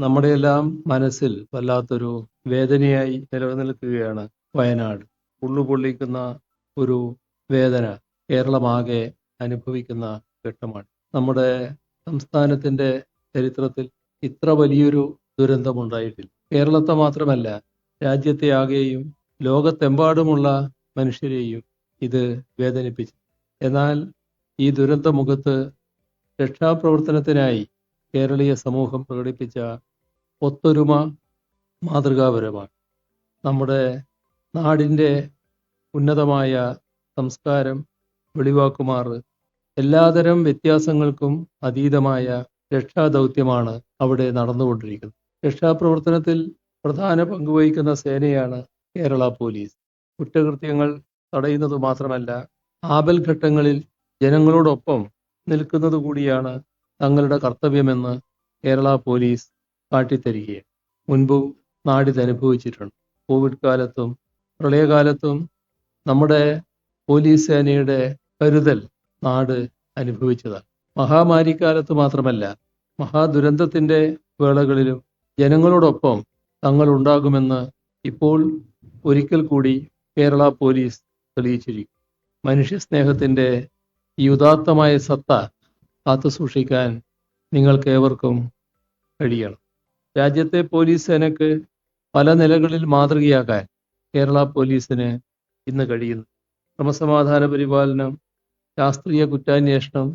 നമ്മുടെയെല്ലാം മനസ്സിൽ വല്ലാത്തൊരു വേദനയായി നിലനിൽക്കുകയാണ് വയനാട്. ഉള്ളുപൊള്ളിക്കുന്ന ഒരു വേദന കേരളമാകെ അനുഭവിക്കുന്ന ഘട്ടമാണ്. നമ്മുടെ സംസ്ഥാനത്തിന്റെ ചരിത്രത്തിൽ ഇത്ര വലിയൊരു ദുരന്തമുണ്ടായിട്ടില്ല. കേരളത്തെ മാത്രമല്ല രാജ്യത്തെ ആകെയും ലോകത്തെമ്പാടുമുള്ള മനുഷ്യരെയും ഇത് വേദനിപ്പിച്ചു. എന്നാൽ ഈ ദുരന്തമുഖത്ത് രക്ഷാപ്രവർത്തനത്തിനായി കേരളീയ സമൂഹം പ്രകടിപ്പിച്ച ഒത്തൊരുമ മാതൃകാപരമാണ്. നമ്മുടെ നാടിന്റെ ഉന്നതമായ സംസ്കാരം വെളിവാക്കുമാർ എല്ലാതരം വ്യത്യാസങ്ങൾക്കും അതീതമായ രക്ഷാദൗത്യമാണ് അവിടെ നടന്നുകൊണ്ടിരിക്കുന്നത്. രക്ഷാപ്രവർത്തനത്തിൽ പ്രധാന പങ്കുവഹിക്കുന്ന സേനയാണ് കേരള പോലീസ്. കുറ്റകൃത്യങ്ങൾ തടയുന്നത് മാത്രമല്ല ആപൽഘട്ടങ്ങളിൽ ജനങ്ങളോടൊപ്പം നിൽക്കുന്നത് കൂടിയാണ് തങ്ങളുടെ കർത്തവ്യമെന്ന് കേരള പോലീസ് കാട്ടിത്തരികയാണ് മുൻപും നാടിത് അനുഭവിച്ചിട്ടുണ്ട്. കോവിഡ് കാലത്തും പ്രളയകാലത്തും നമ്മുടെ പോലീസ് സേനയുടെ കരുതൽ നാട് അനുഭവിച്ചതാണ്. മഹാമാരിക്കാലത്ത് മാത്രമല്ല മഹാദുരന്തത്തിന്റെ വേളകളിലും ജനങ്ങളോടൊപ്പം തങ്ങൾ ഉണ്ടാകുമെന്ന് ഇപ്പോൾ ഒരിക്കൽ കൂടി കേരള പോലീസ് തെളിയിച്ചിരിക്കും മനുഷ്യസ്നേഹത്തിന്റെ ഈ ഉദാത്തമായ സത്ത കാത്തുസൂക്ഷിക്കാൻ നിങ്ങൾക്കേവർക്കും കഴിയണം. രാജ്യത്തെ പോലീസ് സേനക്ക് പല നിലകളിൽ മാതൃകയാക്കാൻ കേരള പോലീസിന് ഇന്ന് കഴിയുന്നു. ക്രമസമാധാന പരിപാലനം ശാസ്ത്രീയ കുറ്റാന്വേഷണം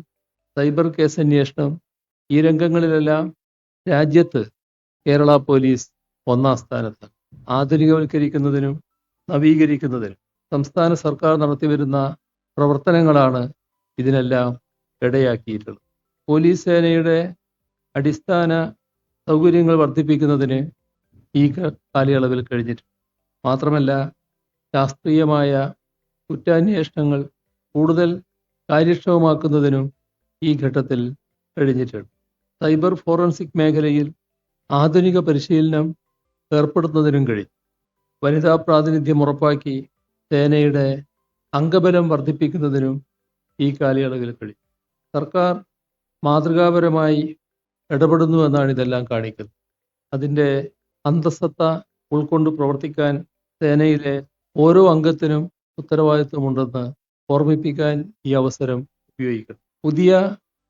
സൈബർ കേസ് അന്വേഷണം ഈ രംഗങ്ങളിലെല്ലാം രാജ്യത്ത് കേരള പോലീസ് ഒന്നാം സ്ഥാനത്ത് ആധുനികവൽക്കരിക്കുന്നതിനും നവീകരിക്കുന്നതിനും സംസ്ഥാന സർക്കാർ നടത്തിവരുന്ന പ്രവർത്തനങ്ങളാണ് ഇതിനെല്ലാം ഇടയാക്കിയിട്ടുള്ളത്. പോലീസ് സേനയുടെ അടിസ്ഥാന സൗകര്യങ്ങൾ വർദ്ധിപ്പിക്കുന്നതിന് ഈ കാലയളവിൽ കഴിഞ്ഞിട്ടുണ്ട്. മാത്രമല്ല ശാസ്ത്രീയമായ കുറ്റാന്വേഷണങ്ങൾ കൂടുതൽ കാര്യക്ഷമമാക്കുന്നതിനും ഈ ഘട്ടത്തിൽ കഴിഞ്ഞിട്ടുണ്ട്. സൈബർ ഫോറൻസിക് മേഖലയിൽ ആധുനിക പരിശീലനം ഏർപ്പെടുത്തുന്നതിനും കഴിഞ്ഞു. വനിതാ പ്രാതിനിധ്യം ഉറപ്പാക്കി സേനയുടെ അംഗബലം വർദ്ധിപ്പിക്കുന്നതിനും ഈ കാലയളവിൽ കഴിഞ്ഞു. സർക്കാർ മാതൃകാപരമായി ഇടപെടുന്നു എന്നാണ് ഇതെല്ലാം കാണിക്കുന്നത്. അതിന്റെ അന്തസത്ത ഉൾക്കൊണ്ട് പ്രവർത്തിക്കാൻ സേനയിലെ ഓരോ അംഗത്തിനും ഉത്തരവാദിത്വമുണ്ടെന്ന് ഓർമ്മിപ്പിക്കാൻ ഈ അവസരം ഉപയോഗിക്കണം പുതിയ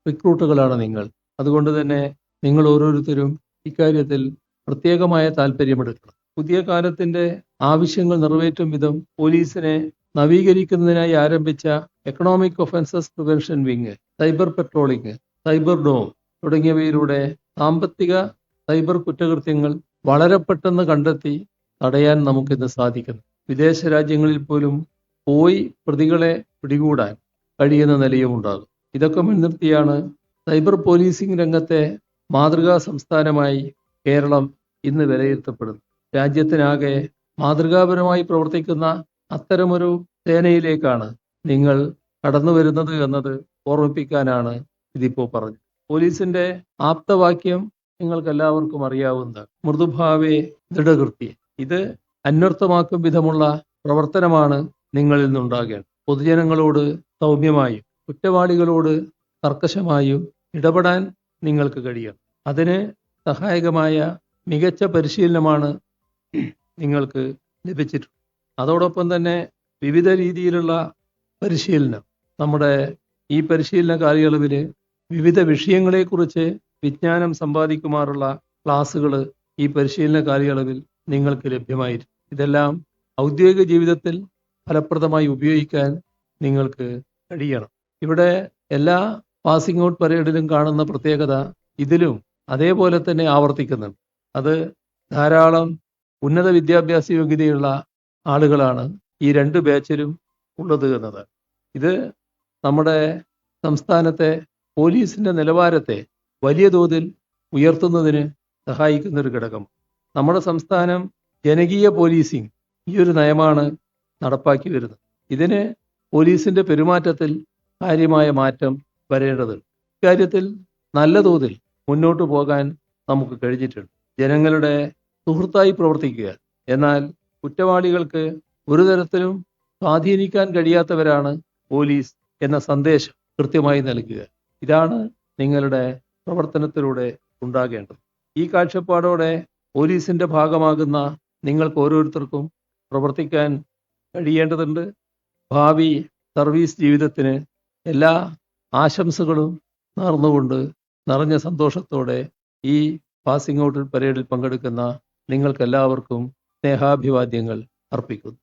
റിക്രൂട്ടുകളാണ് നിങ്ങൾ. അതുകൊണ്ട് തന്നെ നിങ്ങൾ ഓരോരുത്തരും ഇക്കാര്യത്തിൽ പ്രത്യേകമായ താല്പര്യമെടുക്കണം പുതിയ കാലത്തിന്റെ ആവശ്യങ്ങൾ നിറവേറ്റും വിധം പോലീസിനെ നവീകരിക്കുന്നതിനായി ആരംഭിച്ച economic offences prevention wing cyber patrolling cyber dome തുടങ്ങിയവയിലൂടെ സാമ്പത്തിക സൈബർ കുറ്റകൃത്യങ്ങൾ വളരെ പെട്ടെന്ന് കണ്ടെത്തി തടയാൻ നമുക്കിന്ന് സാധിക്കുന്നു. വിദേശ രാജ്യങ്ങളിൽ പോലും പോയി പ്രതികളെ പിടികൂടാൻ കഴിയുന്ന നിലയും ഉണ്ടാകും. ഇതൊക്കെ മുൻനിർത്തിയാണ് സൈബർ പോലീസിംഗ് രംഗത്തെ മാതൃകാ സംസ്ഥാനമായി കേരളം ഇന്ന് വിലയിരുത്തപ്പെടുന്നു രാജ്യത്തിനാകെ മാതൃകാപരമായി പ്രവർത്തിക്കുന്ന അത്തരമൊരു സേനയിലേക്കാണ് നിങ്ങൾ കടന്നു വരുന്നത് എന്നത് ഓർമ്മിപ്പിക്കാനാണ് ഇതിപ്പോൾ പറഞ്ഞത്. പോലീസിന്റെ ആപ്തവാക്യം നിങ്ങൾക്ക് എല്ലാവർക്കും അറിയാവുന്നതാണ് മൃദുഭാവേ ദൃഢകൃത്യ. ഇത് അന്വർത്ഥമാക്കും വിധമുള്ള പ്രവർത്തനമാണ് നിങ്ങളിൽ നിന്നുണ്ടാകേണ്ടത്. പൊതുജനങ്ങളോട് സൗമ്യമായും കുറ്റവാളികളോട് കർക്കശമായും ഇടപെടാൻ നിങ്ങൾക്ക് കഴിയണം. അതിന് സഹായകമായ മികച്ച പരിശീലനമാണ് നിങ്ങൾക്ക് ലഭിച്ചിട്ടുള്ളത് അതോടൊപ്പം തന്നെ വിവിധ രീതിയിലുള്ള പരിശീലനം. നമ്മുടെ ഈ പരിശീലന കാലയളവിൽ വിവിധ വിഷയങ്ങളെക്കുറിച്ച് വിജ്ഞാനം സമ്പാദിക്കുമാറുള്ള ക്ലാസ്സുകൾ ഈ പരിശീലന കാലയളവിൽ നിങ്ങൾക്ക് ലഭ്യമായിരിക്കും. ഇതെല്ലാം ഔദ്യോഗിക ജീവിതത്തിൽ ഫലപ്രദമായി ഉപയോഗിക്കാൻ നിങ്ങൾക്ക് കഴിയണം. ഇവിടെ എല്ലാ പാസിംഗ് ഔട്ട് പരേഡിലും കാണുന്ന പ്രത്യേകത ഇതിലും അതേപോലെ തന്നെ ആവർത്തിക്കുന്നുണ്ട്. അത് ധാരാളം ഉന്നത വിദ്യാഭ്യാസ യോഗ്യതയുള്ള ആളുകളാണ് ഈ രണ്ട് ബാച്ചിലും ഉള്ളത് എന്നത്. ഇത് നമ്മുടെ സംസ്ഥാനത്തെ പോലീസിന്റെ നിലവാരത്തെ വലിയ തോതിൽ ഉയർത്തുന്നതിന് സഹായിക്കുന്ന ഒരു ഘടകം. നമ്മുടെ സംസ്ഥാനം ജനകീയ പോലീസിംഗ് ഈ ഒരു നയമാണ് നടപ്പാക്കി വരുന്നത്. ഇതിന് പോലീസിന്റെ പെരുമാറ്റത്തിൽ കാര്യമായ മാറ്റം വരേണ്ടതുണ്ട് ഇക്കാര്യത്തിൽ നല്ല തോതിൽ മുന്നോട്ട് പോകാൻ നമുക്ക് കഴിഞ്ഞിട്ടുണ്ട്. ജനങ്ങളുടെ സുഹൃത്തായി പ്രവർത്തിക്കുക. എന്നാൽ കുറ്റവാളികൾക്ക് ഒരു തരത്തിലും സ്വാധീനിക്കാൻ കഴിയാത്തവരാണ് പോലീസ് എന്ന സന്ദേശം കൃത്യമായി നൽകുക. ഇതാണ് നിങ്ങളുടെ പ്രവർത്തനത്തിലൂടെ ഉണ്ടാകേണ്ടത്. ഈ കാഴ്ചപ്പാടോടെ പോലീസിന്റെ ഭാഗമാകുന്ന നിങ്ങൾക്ക് ഓരോരുത്തർക്കും പ്രവർത്തിക്കാൻ കഴിയേണ്ടതുണ്ട്. ഭാവി സർവീസ് ജീവിതത്തിന് എല്ലാ ആശംസകളും നേർന്നുകൊണ്ട് നിറഞ്ഞ സന്തോഷത്തോടെ ഈ പാസിംഗ് ഔട്ട് പരേഡിൽ പങ്കെടുക്കുന്ന നിങ്ങൾക്കെല്ലാവർക്കും സ്നേഹാഭിവാദ്യങ്ങൾ അർപ്പിക്കുന്നു.